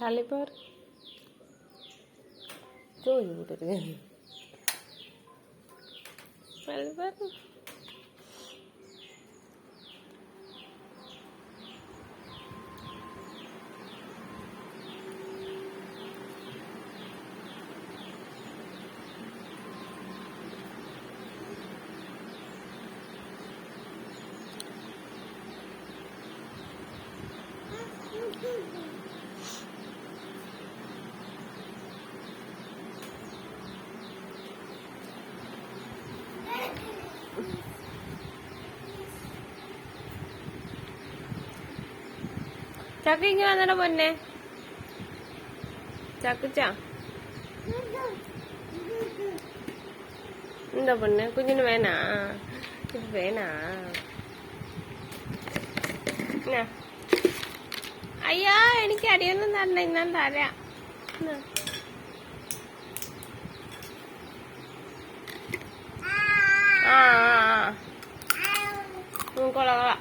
થાળી પર? જોયું બધું. પર? ചക്ക ഇങ്ങനെ വന്നട പൊന്നെ. ചക്കുച്ച? എന്താ പൊന്നെ? കുഞ്ഞിന് വേണാ ഇത് വേണാ എന്നാ? അയ്യോ എനിക്ക് അടിയൊന്നും തരണ്ട. ഇന്നാൻ തരാം. എന്നാ. ആ ആ ആ ഉം, കൊള്ളാം കൊള്ളാം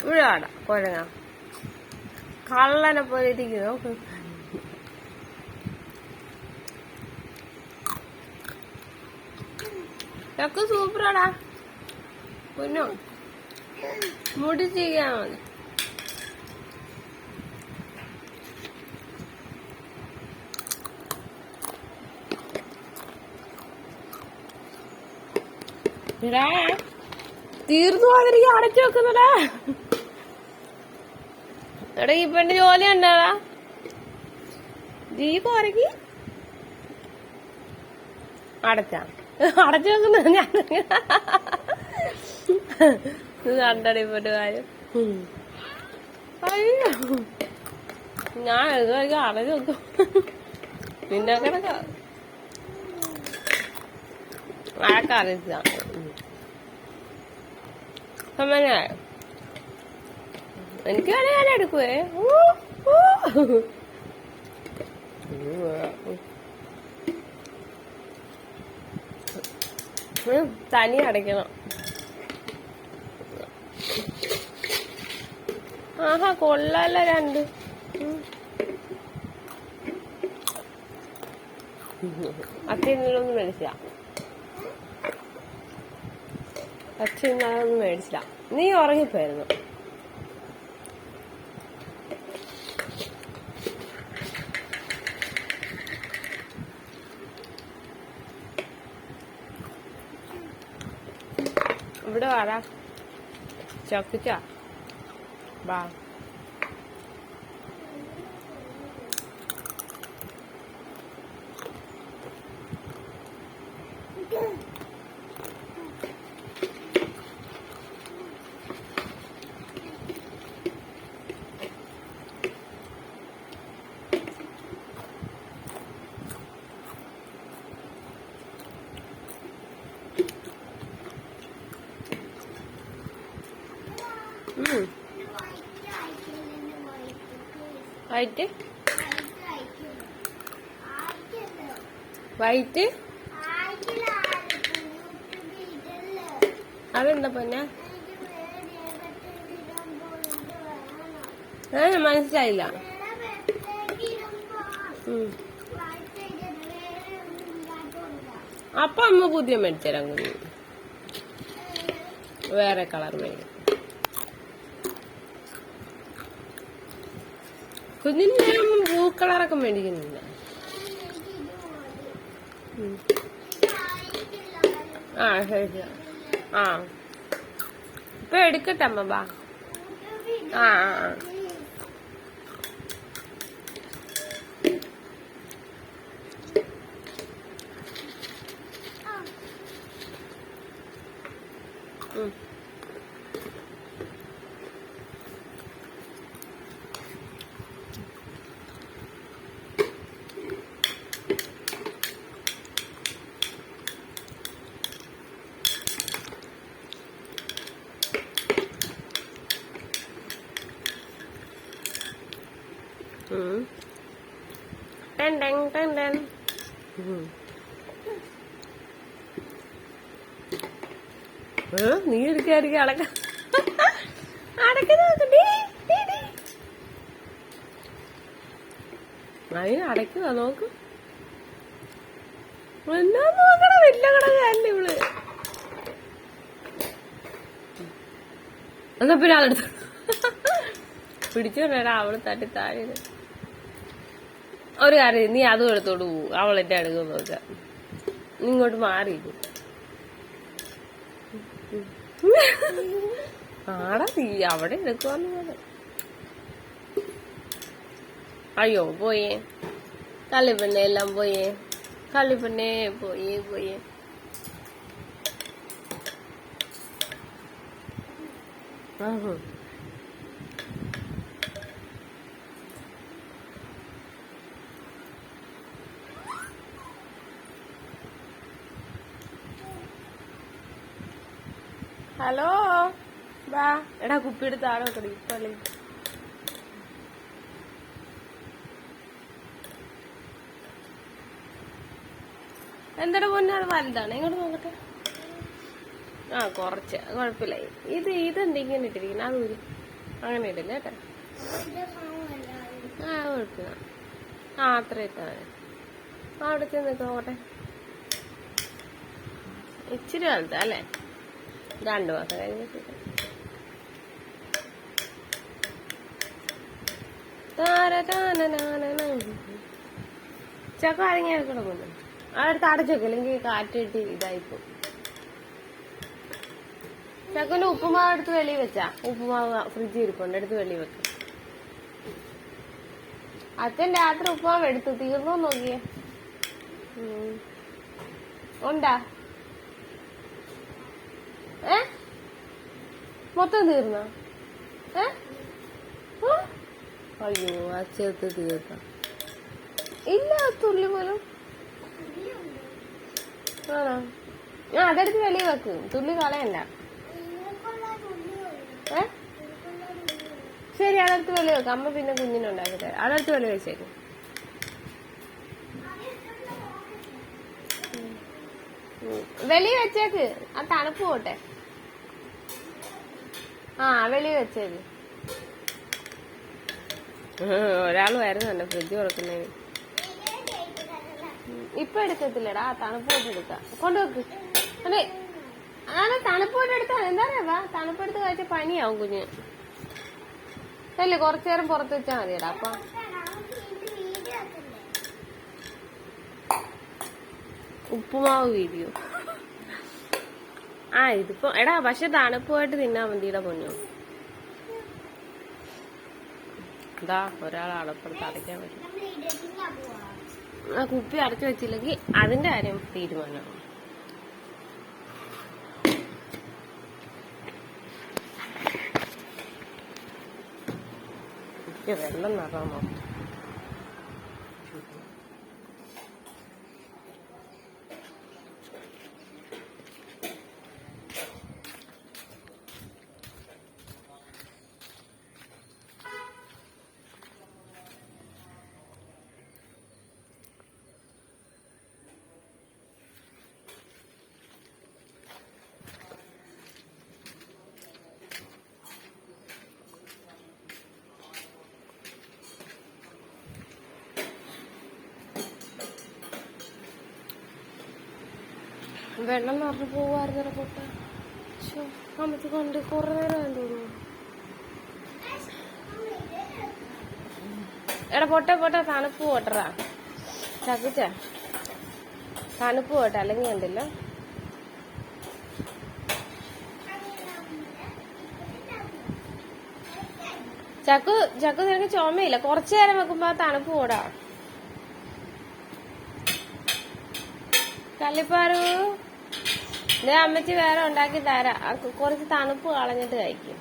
ഇവിടെ വേണ്ട കുഴങ്ങ. കള്ളനെ പോലെ ഇരിക്കുന്നു നോക്ക്. ഇതൊക്കെ സൂപ്പറാടാ. പൊന്നോ. മുടി ചെയ്യാൻ മതി. തീർന്നു പോകാതിരിക്കും അടച്ചു വെക്കുന്നടാ. എടാ ഈ പെണ്ണ് ജോലി ഉണ്ടാടാ ജീ ഉറക്കി അടച്ച. അടച്ചു ഞാൻ കണ്ടടി പെട്ട് ഞാൻ ഇതുവരെ അടച്ചു വെക്കും. ആൾക്കറിയില്ല സമയായോ എനിക്ക് വേണേ ഞാൻ എടുക്കുവേ. തനി അടയ്ക്കണം. ആഹാ കൊള്ളല്ല രണ്ട്. അച്ഛനൊന്നും മേടിച്ചില്ല. അച്ഛനൊന്നും മേടിച്ചില്ല. നീ ഉറങ്ങിപ്പോയിരുന്നു. ഇവിടെ വാടാ ചക്കിച്ച വാ വൈറ്റ്? വൈറ്റ്? അതെന്താ പൊന്നെ? മനസ്സിലായില്ല. അപ്പൊ അമ്മ പുതിയ മേടിച്ചു തരാം വേറെ കളർ മേടിക്കും. കുഞ്ഞിന് ഞാൻ ബ്ലൂ കളറൊക്കെ മേടിക്കുന്നില്ല. ആ ശരി ആ. ഇപ്പൊ എടുക്കട്ടെ അമ്മ ബാ. ആ ആ. Ten ten ten. ടെൻ നീ എടുക്കായിരിക്കും അടക്ക. അതിന് അടയ്ക്കുക നോക്ക്. എന്നാ നോക്കണ വലിയ കടകല്ല ഇവൾ. എന്നാ പിന്നെ അതെടുത്ത് പിടിച്ചു കൊണ്ടാ അവൾ തട്ടി താഴെ ഒരു കാര്യം നീ അതും എടുത്തോണ്ട് അവൾ എന്റെ അടുക്ക നോക്ക നീ ഇങ്ങോട്ട് മാറിയിരിക്കും ആടാ നീ അവിടെ എടുക്കുവാന്ന് അയ്യോ പോയേ. കളിപ്പെണ്ണെ എല്ലാം പോയേ. കളിപ്പെണ്ണെ പോയേ പോയേ. ആഹ്. ഹലോ ബാ എടാ കുപ്പി എടുത്ത് ആടെ വെക്കടി ഇപ്പൊ എന്താടാ പൊന്നെ അത് വലുതാണ്. ഇങ്ങോട്ട് നോക്കട്ടെ? ആ കുറച്ച്. കുഴപ്പമില്ല. ഇത് ഇത് ഇതെന്തെങ്കിലും ഇട്ടിരിക്കുന്നത് അത് ഒരു അങ്ങനെ ഇടില്ല കേട്ടോ? ആ കുഴപ്പമില്ല. ആ അത്ര എത്താണ് അവിടെ ചെന്ന് നോക്കട്ടെ. ഇച്ചിരി വലുതാ അല്ലേ? രണ്ടു മാസം കഴിഞ്ഞിട്ട് ചക്ക അരങ്ങി കിടക്കുന്നു അതെടുത്ത് അടച്ചൊക്കെ അല്ലെങ്കിൽ കാറ്റ് കിട്ടി ഇതായിപ്പോ ചക്കന്റെ ഉപ്പുമാവ് എടുത്ത് വെളിയിൽ വെച്ചാ. ഉപ്പുമാവ് ഫ്രിഡ്ജിൽ ഇരിപ്പുണ്ട് എടുത്ത് വെളിയിൽ വെക്ക. അച്ഛൻ രാത്രി ഉപ്പുമാവ് എടുത്തു തീർന്നോ നോക്കിയേ. ഉണ്ടാ? ഏ? മൊത്തം തീർന്ന? ഏ? ആ? ചേർത്ത് തീർത്ത ഇല്ല തുള്ളി പോലും. ആണോ? ആ അതെടുത്ത് വെളിയിൽ വെക്കും. തുള്ളി കളയണ്ട. ഏ? ശരി അതെടുത്ത് വെളി വെക്ക്. അമ്മ പിന്നെ കുഞ്ഞിനുണ്ടാക്കി തരാം അതെടുത്ത് വെളി വെച്ചേക്കും. വെളി വെച്ചേക്ക്. ആ തണുപ്പ് പോട്ടെ. ആ വെളിയിൽ വെച്ചേക്ക്. ഒരാൾ തന്നെ ഫ്രിഡ്ജ് കൊടുക്കുന്നതിന് ഉം. ഇപ്പൊ എടുക്കത്തില്ലടാ ആ തണുപ്പ് പോയിട്ട് എടുക്കാം. കൊണ്ടുവെക്ക്. അതെ അങ്ങനെ തണുപ്പ് പോയിട്ട് എടുത്താ? എന്താ പറയാ തണുപ്പ് എടുത്ത് കഴിച്ച പനിയാവും കുഞ്ഞ്. അല്ലേ കുറച്ചു നേരം പുറത്ത് വെച്ചാ മതിയടാ അപ്പൊ. ഉപ്പുമാവ് വീഡിയോ ആ ഇതിപ്പോ എടാ പക്ഷെ തണുപ്പുമായിട്ട് തിന്നാ മതിയുടെ പൊന്നു. എന്താ ഒരാൾ അടപ്പുറത്ത് അടയ്ക്കാൻ പറ്റും. ആ കുപ്പി അടച്ചു വെച്ചില്ലെങ്കിൽ അതിന്റെ കാര്യം തീരുമാനമാണ് വെള്ളം നിറമോ വെള്ളം നിറഞ്ഞു പോവായിരുന്നു പൊട്ട അമ്മച്ച് കൊണ്ട് കുറെ നേരം തോന്നുന്നു. എടാ പൊട്ട പൊട്ട തണുപ്പ് പോട്ടറാ ചക്കിച്ച തണുപ്പ് പോട്ടെ അല്ലെങ്കിൽ കണ്ടില്ല. ചക്കു ചക്കു നിനക്ക് ചുമയില്ല. കുറച്ചു നേരം വെക്കുമ്പോ തണുപ്പ് പോടാ. കള്ളിപ്പാറു. ഇത് അമ്മച്ചി വേറെ ഉണ്ടാക്കി തരാം. കുറച്ച് തണുപ്പ് കളഞ്ഞിട്ട് കഴിക്കും.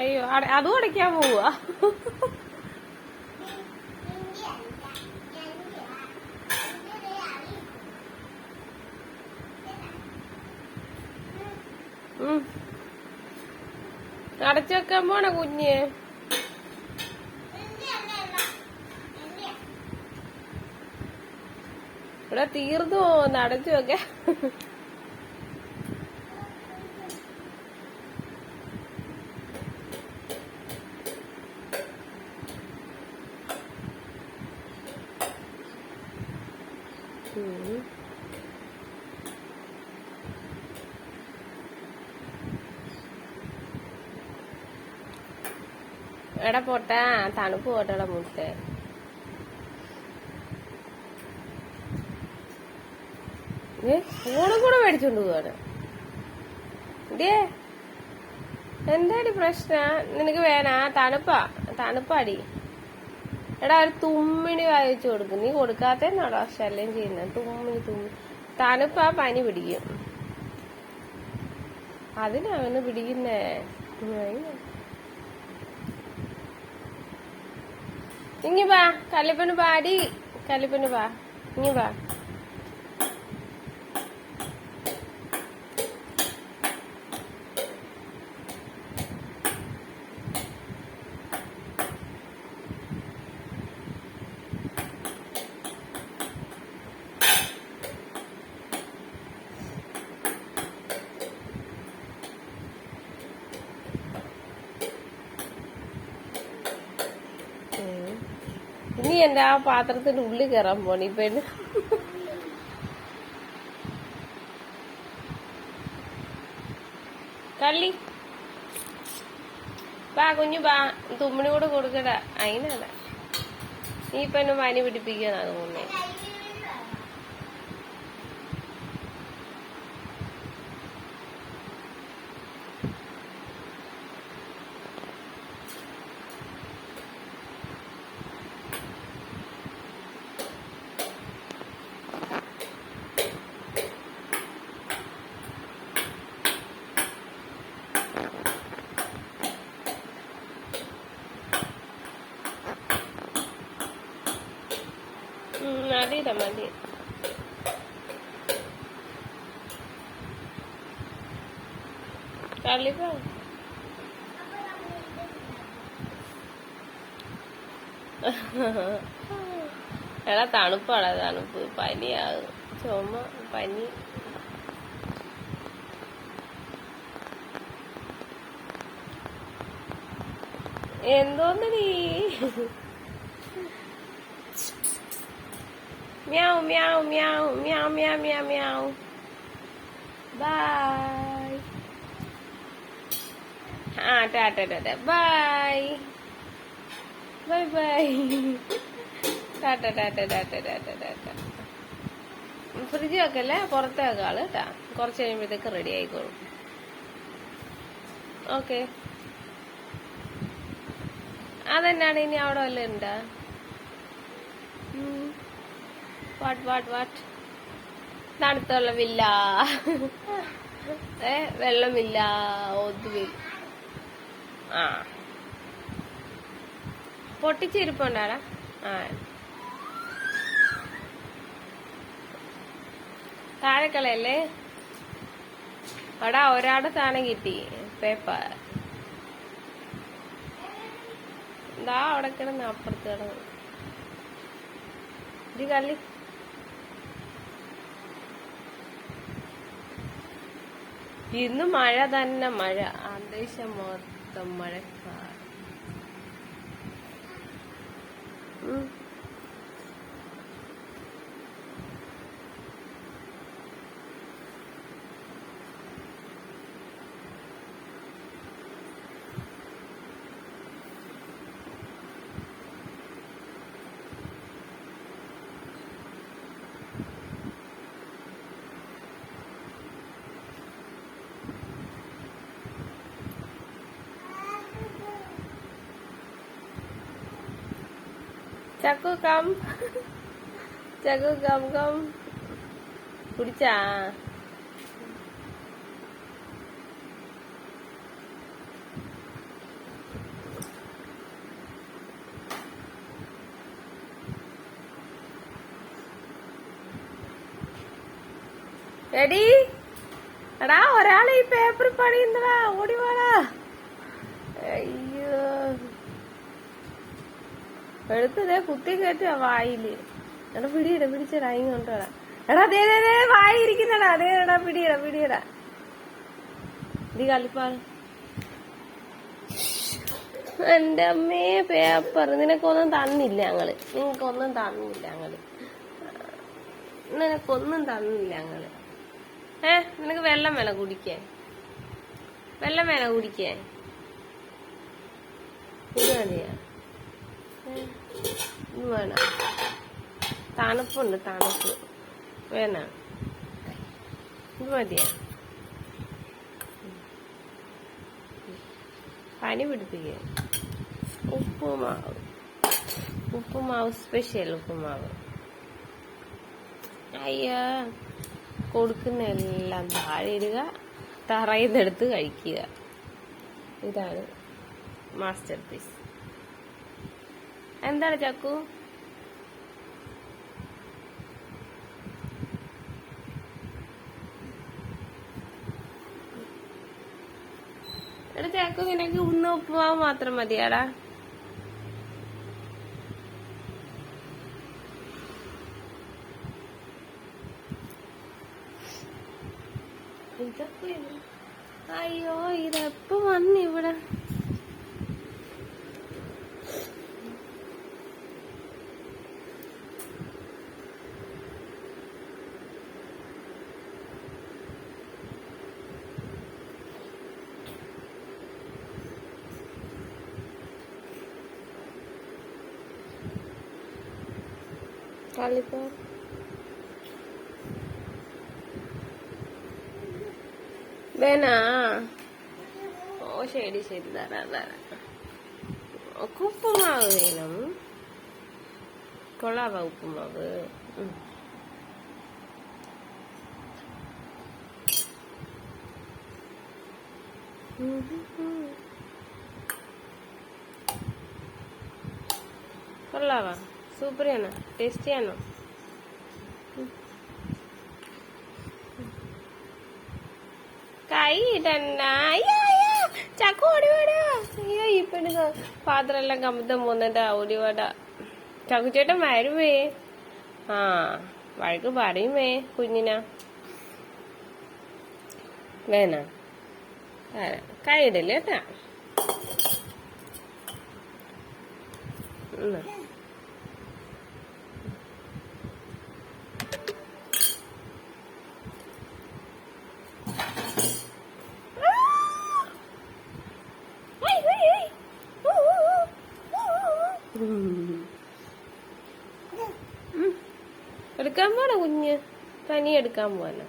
അയ്യോ അതും അടയ്ക്കാൻ പോവാ അടച്ചു വെക്കാൻ പോണ കുഞ്ഞ്? ഇവിടെ തീർന്നു പോകുന്നു അടച്ചു വെക്കാൻ. എടാ പോട്ടാ തണുപ്പ് പോട്ടടാ മുട്ട ഫോണും കൂടെ മേടിച്ചോണ്ട് പോവാണ്. ഇതേ എന്താടി പ്രശ്ന? നിനക്ക് വേണ തണുപ്പാ തണുപ്പാടി. എടാ ഒരു തുമ്മിണി വായിച്ചു കൊടുക്കും. നീ കൊടുക്കാത്തേന്നാടാ ശല്യം ചെയ്യുന്ന തുമ്മിണി തുമ്മി തണുപ്പാ പനി പിടിക്കും. അതിനവന് പിടിക്കുന്നേ? ഇങ്ങി വാ കല്ലിപ്പന് പാടി കല്ലിപ്പന് വാ ഇങ്ങി എന്റെ ആ പാത്രത്തിന്റെ ഉള്ളിൽ കയറാൻ പോണി പെണ്ണ് കള്ളി. ബാ കുഞ്ഞു ബാ. കൂടെ കൊടുക്കട. അതിനാണ് നീ പെണ്ണ് പനി പിടിപ്പിക്കാന്നാ തോന്നുന്നേ. ഉം, മതിടാ മതി കള്ളിപ്പോ എടാ തണുപ്പാടാ തണുപ്പ്. പനിയാകും ചുമ പനി. എന്തോന്നീ മ്യാവ് മ്യാവ് മ്യാവ് മ്യാവ് മ്യാവ് മ്യാവ് മ്യാവ് ബൈ ആ ടാറ്റ ടാറ്റ ബൈ ബൈ ബൈ ടാറ്റ ടാറ്റ ടാറ്റ ടാറ്റ ടാറ്റ ഫ്രിഡ്ജ് വെക്കല്ലേ? പുറത്ത് വെക്കാൾ കേട്ടാ കുറച്ച് കഴിയുമ്പോഴത്തേക്ക് റെഡി ആയിക്കോളും. ഓക്കെ അതെന്നാണ്? ഇനി അവിടെ വല്ലതും ഉണ്ടാ? വാട്ട് വാട്ട് വാട്ട് തണുത്ത വെള്ളമില്ല ഏ വെള്ളമില്ല ഒതുവിൽ ആ. പൊട്ടിച്ചിരിപ്പുണ്ടാടാ. ആ. താഴെക്കളയല്ലേ അവിടെ ഒരാടെ സാധനം കിട്ടി. പേപ്പർ. ദാ അവിടെ കിടന്ന് അപ്പുറത്ത് കിടന്ന്. ഇത് കള്ളി. ഇന്ന് മഴ തന്നെ മഴ. അന്തരീക്ഷം മൊത്തം മഴക്കാർ ചക്കു കം. ചക്കു കം കം. കുടിച്ചാ? റെഡി എടാ ഒരാൾ ഈ പേപ്പർ പണിയുന്നടാ ഓടി വാടാ അയ്യോ എടുത്തതേ കുത്തി കയറ്റുക വായിൽ. എടാ പിടിയിട പിടിച്ചടാ കൊണ്ടുവരാ എടാ അതേ അതെ വായി ഇരിക്കുന്നടാ. അതേ എടാ പിടിയിട പിടിയിട. ഇത് കളിപ്പാണ് എന്റെ അമ്മേ പേപ്പർ. നിനക്കൊന്നും തന്നില്ല ഞങ്ങൾ. നിനക്കൊന്നും തന്നില്ല ഞങ്ങൾ. നിനക്കൊന്നും തന്നില്ല ഞങ്ങൾ. ഏ നിനക്ക് വെള്ളം വേണം കുടിക്കാൻ? വെള്ളം വേണം കുടിക്കാൻ? ഇത് മതിയാ? വേണം? തണുപ്പുണ്ട് തണുപ്പ്. വേണ? ഇത് മതിയാ? പനി പിടിപ്പിക്കുക ഉപ്പുമാവ്. ഉപ്പുമാവ് സ്പെഷ്യൽ ഉപ്പുമാവ്. അയ്യാ കൊടുക്കുന്ന എല്ലാം താഴെ ഇടുക തറയിൽ നിന്നെടുത്ത് കഴിക്കുക. ഇതാണ് മാസ്റ്റർ പീസ് എന്താണ് ചാക്കു? എടാ ചാക്കു നിനക്ക് ഉന്ന ഉപ്പുമാവ് മാത്രം മതിയാടാ. അയ്യോ ഇതെപ്പോ വന്നു ഇവിടെ കളിപ്പോ വേണാ ഓ ശരി. ശരി തരാം തരാം ഒക്കെ ഉപ്പുമാവ് വേണം. കൊള്ളാവാ ഉപ്പുമാവ്. ഉം. ഉം ഉം. കൊള്ളാവാ. സൂപ്പറാണ് ടേസ്റ്റിയാണോ കൈ ഇടണ്ട. ചക്ക ഓടി വാടാ അയ്യോ ഈ പെണ്ണുക പാത്രം എല്ലാം കമ്പത്തം പോന്നിട്ടാ ഓടിവാട ചക്കുചേട്ടൻ വരുമേ ആ വഴക്ക് പറയുമേ കുഞ്ഞിനാ. വേണ? കൈ ഇടല്ലേ കേട്ടാ. പനി എടുക്കാൻ പോവാനോ.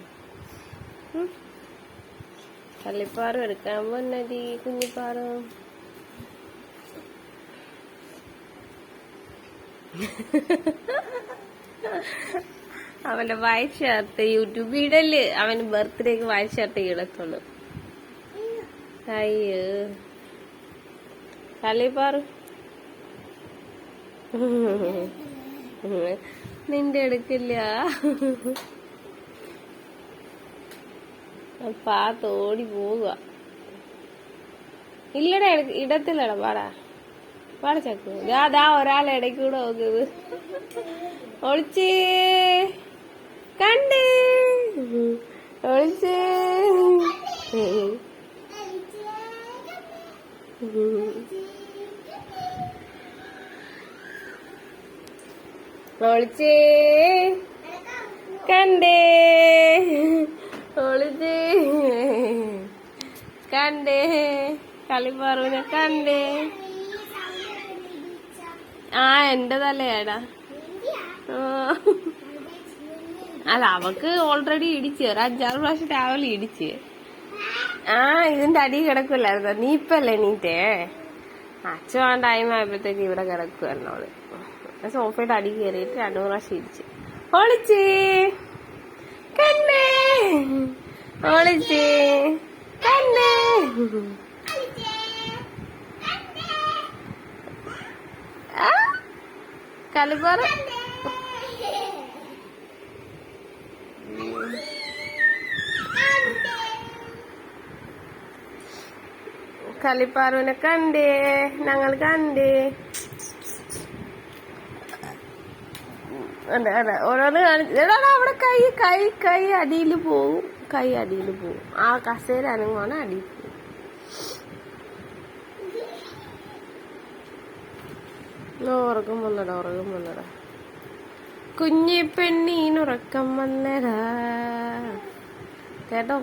കള്ളിപ്പാറും എടുക്കാൻ പോന്നതി കുഞ്ഞിപ്പാറും. അവന്റെ വൈറ്റ് ഷർട്ട് യൂട്യൂബ് ഇടൽ. അവന് ബർത്ത്ഡേക്ക് വൈറ്റ് ഷർട്ട് ഇടത്തുള്ളു. അയ്യോ. കള്ളിപ്പാറു നിന്റെ എടുക്കില്ല. പാത്ത് ഓടി പോവുക. ഇല്ലടാ ഇടത്തില്ലടാ പാടാ. പാട ചക്കു. അതാ ഒരാളെ ഇടയ്ക്ക് ഇടയ്ക്കൂടെ നോക്കുന്നത് ഒളിച്ചേ. കണ്ടേ. ഒളിച്ചേ. ഒളിച്ചേ. കണ്ടേ. കണ്ടേ? കളിപ്പാറുവിനെ കണ്ടേ? ആ എന്റെ തലയാടാ. അല്ല അവക്ക് ഓൾറെഡി ഇടിച്ച്. ഒരു അഞ്ചാറ് പ്രാവശ്യം രാവിലെ ഇടിച്ച്. ആ ഇതിന്റെ അടി കിടക്കില്ലായിരുന്നു നീ ഇപ്പല്ലേ നീറ്റേ അച്ഛൻ ആ ടൈം ആയപ്പോഴത്തേക്ക് ഇവിടെ കിടക്കുമായിരുന്നു അവൾ. സോഫയുടെ അടി കയറിയിട്ട് രണ്ടു പ്രാവശ്യം ഇടിച്ച്. ഒളിച്ചേ. കണ്ണേ ഒളിച്ചേ. കണ്ണേ കളിപ്പാറ കളിപ്പാറുവിനെ കണ്ടേ ഞങ്ങൾ കണ്ടേ. അതെ അതെ ഓരോന്ന് കാണിച്ചു എടാ അവിടെ കൈ കൈ കൈ അടിയിൽ പോകും. കൈ അടിയിൽ പോവും. ആ കസേര അനങ്ങുവാണ് അടിയിൽ പോവും. ഉറക്കം വന്നടാ ഉറക്കം വന്നടാ. കുഞ്ഞി പെണ്ണീനുറക്കം വന്നടാ. കേട്ടോ?